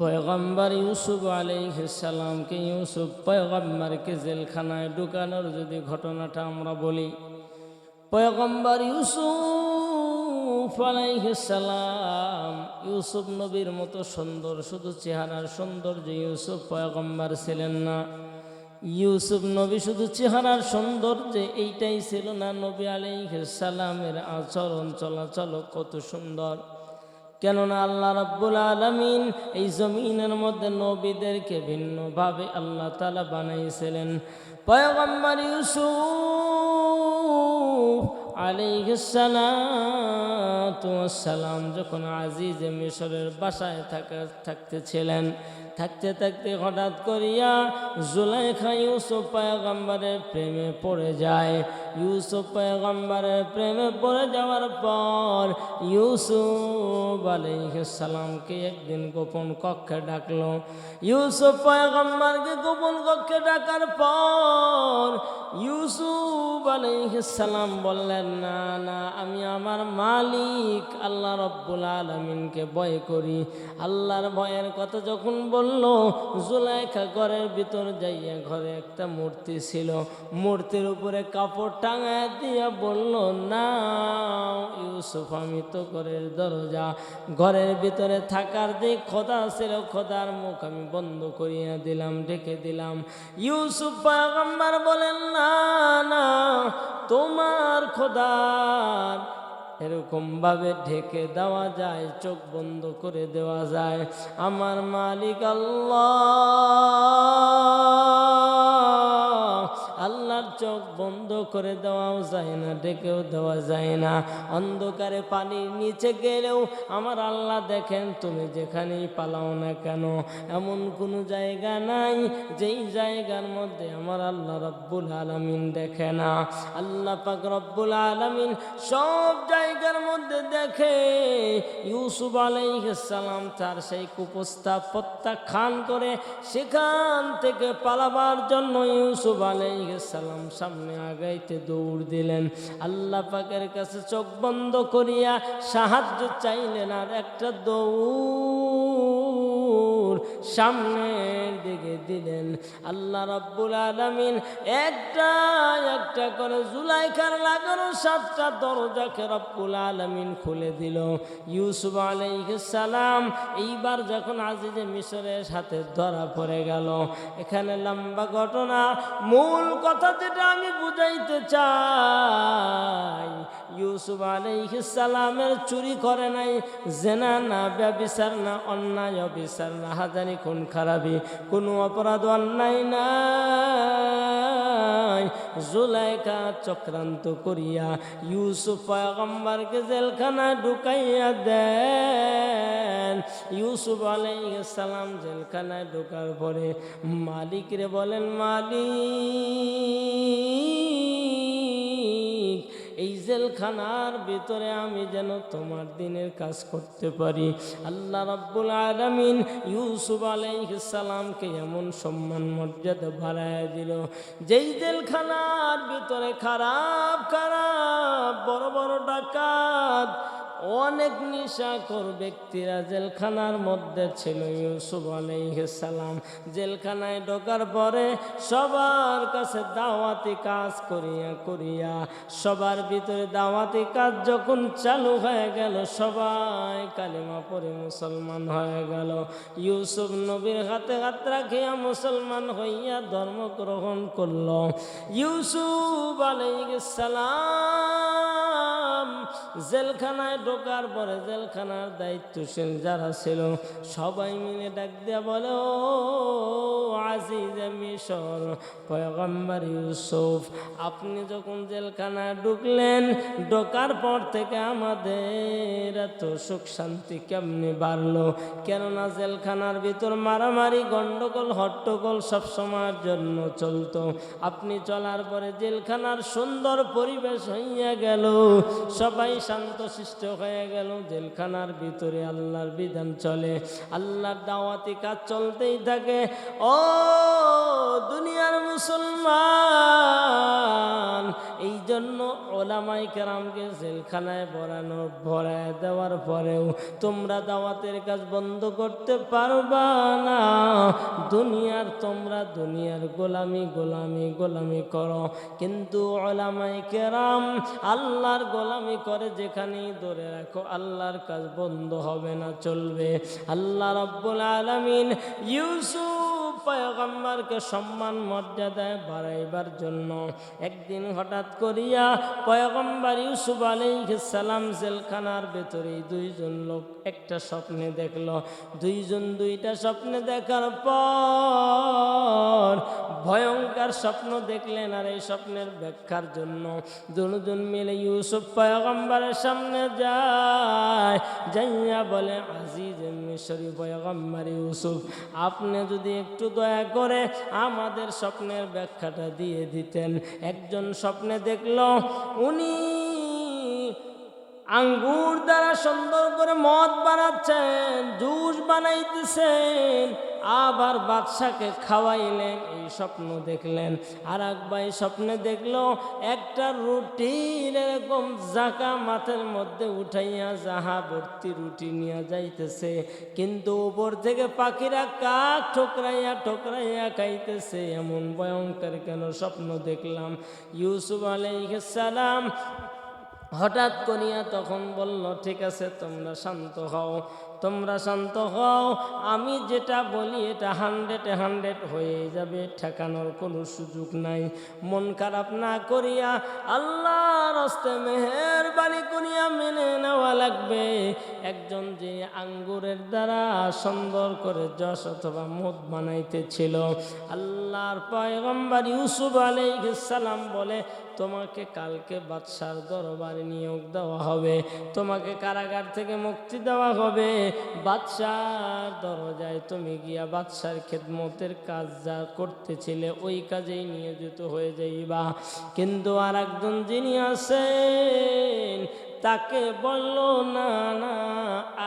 পয়গম্বর ইউসুফ আলাইসালামকে ইউসুফ পয়গম্বরকে জেলখানায় ঢুকানোর যদি ঘটনাটা আমরা বলি, পয়গম্বর ইউসুফ আলাইসালাম ইউসুফ নবীর মতো সুন্দর, শুধু চেহারার সৌন্দর্য ইউসুফ পয়গম্বর ছিলেন না। ইউসুফ নবী শুধু চেহারার সৌন্দর্যে এইটাই ছিল না, নবী আলাইসালামের আচরণ, চলাচল কত সুন্দর। কেননা আল্লাহ রাব্বুল আলমিন এই জমিনের মধ্যে নবীদেরকে ভিন্নভাবে আল্লাহ তালা বানাইছিলেন। পয়গম্বর ইউসুফ আলাইসালাম যখন আজিজ মিশরের বাসায় থাকা থাকতেছিলেন থাকতে থাকতে হঠাৎ করিয়া জুলাইখা ইউসুফ পায়গম্বরের প্রেমে পড়ে যায়। ইউসুফ পায়গম্বরের প্রেমে পড়ে যাওয়ার পর ইউসুফ আলাইসালামকে একদিন গোপন কক্ষে ডাকলো। ইউসুফ পায়গম্বরকে গোপন কক্ষে ডাকার পর ইউসুফ আলাইসালাম বললেন, না না, আমি আমার মালিক, আল্লাহ রব্বুল আলমিনকে ভয় করি। আল্লাহর ভয়ের কথা যখন বলল, জুলাইখা ঘরের ভিতর যাইয়া ঘরে একটা মূর্তি ছিল। মূর্তির উপরে কাপড় টাঙায় দিয়া বলল না ইউসুফ, আমি তো ঘরের দরজা। ঘরের ভিতরে থাকার যে খোদা ছিল খোদার মুখ আমি বন্ধ করিয়া দিলাম ডেকে দিলাম। ইউসুফ পাগম্বার বলেন, না না, তোমার খোদার এরকম ভাবে ঢেকে দেওয়া যায় চোখ বন্ধ করে দেওয়া যায়। আমার মালিক আল্লাহ। আল্লাহর চোখ বন্ধ করে দেওয়াও যায় না, ডেকেও দেওয়া যায় না। অন্ধকারে পানির নিচে গেলেও আমার আল্লাহ দেখেন, তুমি যেখানেই পালাও না কেন? এমন কোনো জায়গা নাই, যেই জায়গার মধ্যে আমার আল্লাহ রব্বুল আলমিন দেখে না। আল্লাহ পাক রব্বুল আলমিন সব জায়গার মধ্যে দেখে। ইউসুফ আলাইসালাম তার সেই কুপ্রস্তাব প্রত্যাখ্যান করে সেখান থেকে পালাবার জন্য ইউসুফ আলাইসালাম সামনে আগাইতে দৌড় দিলেন। আল্লাহ পাকের কাছে চোখ বন্ধ করিয়া সাহায্য চাইলেন, আর একটা দৌড় সামনের দিকে দিলেন। আল্লাহ রব্বুল আলমিন একটা একটা করে জুলাইখার লাগানো সাতটা দরজাকে রব্বুল আলমিন খুলে দিল। ইউসুফ সালাম এইবার যখন আজিজে মিশরের সাথে ধরা পড়ে গেল, এখানে লম্বা ঘটনা। মূল কথা যেটা আমি বুঝাইতে চাই ইউসুফ সালামের চুরি করে নাই, জেনা না ব্যবিচার না অন্যায় অবিচার না, হাজারি খুন খারাপি, কোনো অপরাধ অন্যায় নাই। জুলাইকা চক্রান্ত করিয়া ইউসুফ পয়গম্বরকে জেলখানায় ঢুকাইয়া দেন। ইউসুফ আলাইসালাম জেলখানায় ঢোকার পরে মালিকরে বলেন, মালিক এই জেলখানার ভিতরে আমি যেন তোমার দিনের কাজ করতে পারি। আল্লাহ রাব্বুল আলমিন ইউসুফ আলাইসালামকে এমন সম্মান, মর্যাদা বাড়ায় দিল। যেই জেলখানার ভিতরে খারাপ খারাপ, বড় বড় ডাকাত অনেক নিশাকর ব্যক্তিরা জেলখানার মধ্যে ছিল ইউসুফ আলাইসালাম জেলখানায় ঢোকার পরে সবার কাছে দাওয়াতি কাজ করিয়া করিয়া, সবার ভিতরে দাওয়াতি কাজ যখন চালু হয়ে গেল, সবাই কালিমা পরে মুসলমান হয়ে গেল। ইউসুফ নবীর হাতে হাত রাখিয়া মুসলমান হইয়া ধর্ম গ্রহণ করল। ইউসুফ আলাইসালাম জেলখানায় ঢোকার পরে জেলখানার দায়িত্বশীল যারা ছিল, সবাই মিলে ডাক দিয়া বলে, ও আজিজ মিশর, পয়গম্বর ইউসুফ, আপনি যখন জেলখানায় ঢুকলেন, ঢোকার পর থেকে আমাদের এত সুখ শান্তি কেমনি বাড়লো? কেননা জেলখানার ভিতর মারামারি, গন্ডগোল, হট্টগোল সবসময়ের জন্য চলতো। আপনি চলার পরে জেলখানার সুন্দর পরিবেশ হইয়া গেল। সবাই শান্ত শিষ্ট হয়ে গেল, জেলখানার ভিতরে আল্লাহর বিধান চলে। আল্লাহর দাওয়াতি কাজ চলতেই থাকে। ও দুনিয়ার মুসলমান ওলামাই কেরামকে জেলখানায় ভরানো ভরায় দেওয়ার পরেও তোমরা দাওয়াতের কাজ বন্ধ করতে পারবা না। দুনিয়ার তোমরা দুনিয়ার গোলামি গোলামি গোলামি করো। কিন্তু ওলামাই কেরাম আল্লাহর গোলামি করে যেখানেই ধরে রাখো, আল্লাহর কাজ বন্ধ হবে না, চলবে। আল্লাহ রব্বুল আলমিন ইউসুফ পয়গম্বরকে সম্মান মর্যাদায় বাড়াইবার জন্য একদিন হঠাৎ করিয়া পয়গম্বর ইউসুফ সালাম জেলখানার ভেতরে দুইজন লোক একটা স্বপ্নে দেখল। দুইজন দুইটা স্বপ্নে দেখার পর ভয়ঙ্কর স্বপ্ন দেখলেন আর এই স্বপ্নের ব্যাখ্যার জন্য দুজন মিলে ইউসুফ পয়গম্বরের সামনে যায়, যাইয়া বলে, আজিজ মিশরি পয়গম্বর ইউসুফ, আপনি যদি একটু দয়া করে আমাদের স্বপ্নের ব্যাখ্যাটা দিয়ে দিতেন। একজন স্বপ্নে দেখল উনি আঙ্গুর দ্বারা সুন্দর করে মদ বানাচ্ছেন, জুস বানাইতেছেন, আবার বাদশাকে খাওয়াইলেন, এই স্বপ্ন দেখলেন। আর ভাই স্বপ্নে দেখল, একটা রুটির এরকম জাকা মাথার মধ্যে উঠাইয়া যাহা ভর্তি রুটি নিয়ে যাইতেছে, কিন্তু উপর থেকে পাখিরা কাক ঠোকরাইয়া ঠোকরাইয়া খাইতেছে। এমন ভয়ঙ্কর কেন স্বপ্ন দেখলাম? ইউসুফ আলাইহিস সালাম হঠাৎ করিয়া তখন বলল ঠিক আছে তোমরা শান্ত হও। তোমরা শান্ত হও, আমি যেটা বলি এটা হান্ড্রেড হান্ড্রেড হয়ে যাবে, ঠেকানোর কোনো সুযোগ নাই। মন খারাপ না করিয়া আল্লাহর হস্তে মেহেরবানি করিয়া মেনে নেওয়া লাগবে। একজন যে আঙ্গুরের দ্বারা সুন্দর করে যশ অথবা মদ বানাইতেছিল, আল্লাহর পয়গম্বর ইউসুফ সালাম বলে, তোমাকে কালকে বাদশার দরবারে নিয়োগ দেওয়া হবে, তোমাকে কারাগার থেকে মুক্তি দেওয়া হবে। বাদশার দরজায় তুমি গিয়া বাদশার খেদমতের কাজ যা করতেছিলে, ওই কাজেই নিয়োজিত হয়ে যাইবা। কিন্তু আর একজন যিনি আছেন তাকে বলল, না না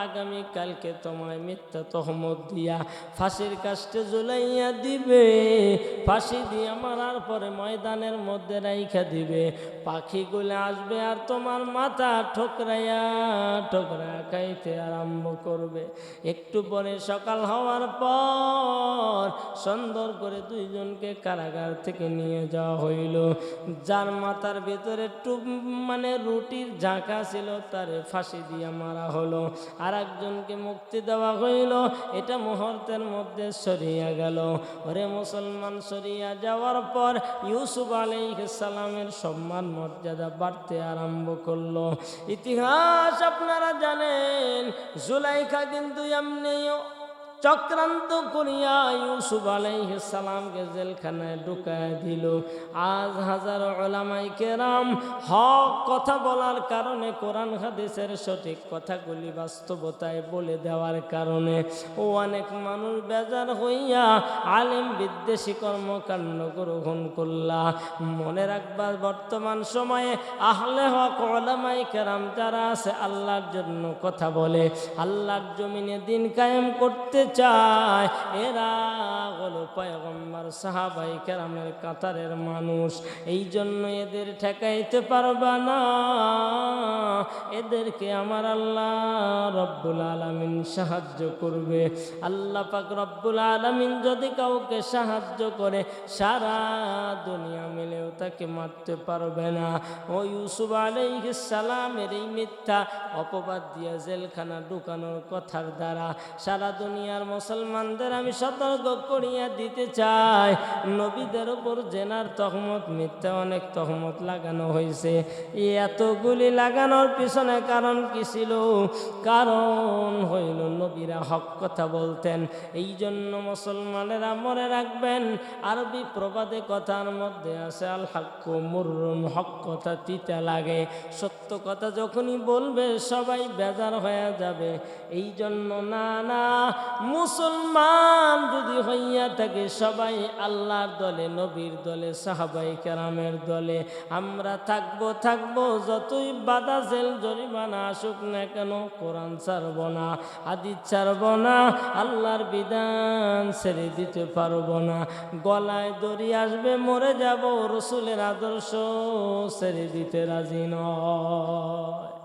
আগামী কালকে তোমায় মিথ্যা তহমত দিয়া ফাঁসির কাজটা ঝুলাইয়া দিবে। ফাঁসি দিয়া মারার পরে ময়দানের মধ্যে রাইখা দিবে। পাখিগুলো আসবে আর তোমার মাথা ঠোকরাইয়া ঠোকরা খাইতে আরম্ভ করবে। একটু পরে সকাল হওয়ার পর সুন্দর করে দুইজনকে কারাগার থেকে নিয়ে যাওয়া হইল। যার মাথার ভেতরে টুপ মানে রুটির ঝাঁকা ছিল তার ফাঁসি দিয়ে মারা হলো। আর একজনকে মুক্তি দেওয়া হইল। এটা মুহূর্তের মধ্যে সরিয়া গেল। ওরে মুসলমান, সরিয়া যাওয়ার পর ইউসুফ সালামের সম্মান, মর্যাদা বাড়তে আরম্ভ করল। ইতিহাস আপনারা জানেন, জুলাইখা কিন্তু এমনিও চক্রান্ত করিয়া ইউসুফ সালামকে জেলখানায় ঢুকায় দিল। আজ হাজার ওলামাই কেরাম হক কথা বলার কারণে, কোরআন, হাদিসের সঠিক কথাগুলি বাস্তবতায় বলে দেওয়ার কারণে ও অনেক মানুষ বেজার হইয়া আলিম বিদ্বেষী কর্মকাণ্ড গ্রহণ করলা। মনে রাখবার বর্তমান সময়ে আহলে হক ওলামাই কেরাম যারা আছে, আল্লাহর জন্য কথা বলে, আল্লাহর জমিনে দিন কায়েম করতে চায়। এরা হলো পয়গম্বর, সাহাবাই কেরামের কাতারের মানুষ। এই জন্য এদের ঠেকাইতে পারবা না। এদেরকে আমার আল্লাহ রব্বুল আলমিন সাহায্য করবে। আল্লাহ পাক রব্বুল আলমিন যদি কাউকে সাহায্য করে, সারা দুনিয়া মিলেও তাকে মারতে পারবে না। ও ইউসুফ সালামের এই মিথ্যা অপবাদ দিয়া জেলখানা ঢুকানোর কথার দ্বারা সারা দুনিয়ার মুসলমানদের আমি সতর্ক করিয়া দিতে চাই। নবীদের ওপর জেনার তহমত, মিথ্যা অনেক তহমত লাগানো হয়েছে এতগুলি লাগানোর পিছনে কারণ কি ছিল? কারণ হইল নবীরা হক কথা বলতেন। এই জন্য মুসলমানেরা মনে রাখবেন, আরবি প্রবাদে কথার মধ্যে আছে, আল হাক্কু মুরুন হক কথা তিতা লাগে। সত্য কথা যখনই বলবে, সবাই বেজার হয়ে যাবে। এই জন্য না না মুসলমান যদি হইয়া থাকে, সবাই আল্লাহর দলে, নবীর দলে, সাহাবাই কেরামের দলে। আমরা থাকব থাকব, যতই বাধা, জেল, জরিমানা আসুক না কেন, কোরআন ছাড়ব না, হাদিস ছাড়ব না, আল্লাহর বিধান ছেড়ে দিতে পারব না। গলায় দড়ি আসবে, মরে যাব, রসুলের আদর্শ ছেড়ে দিতে রাজি নয়।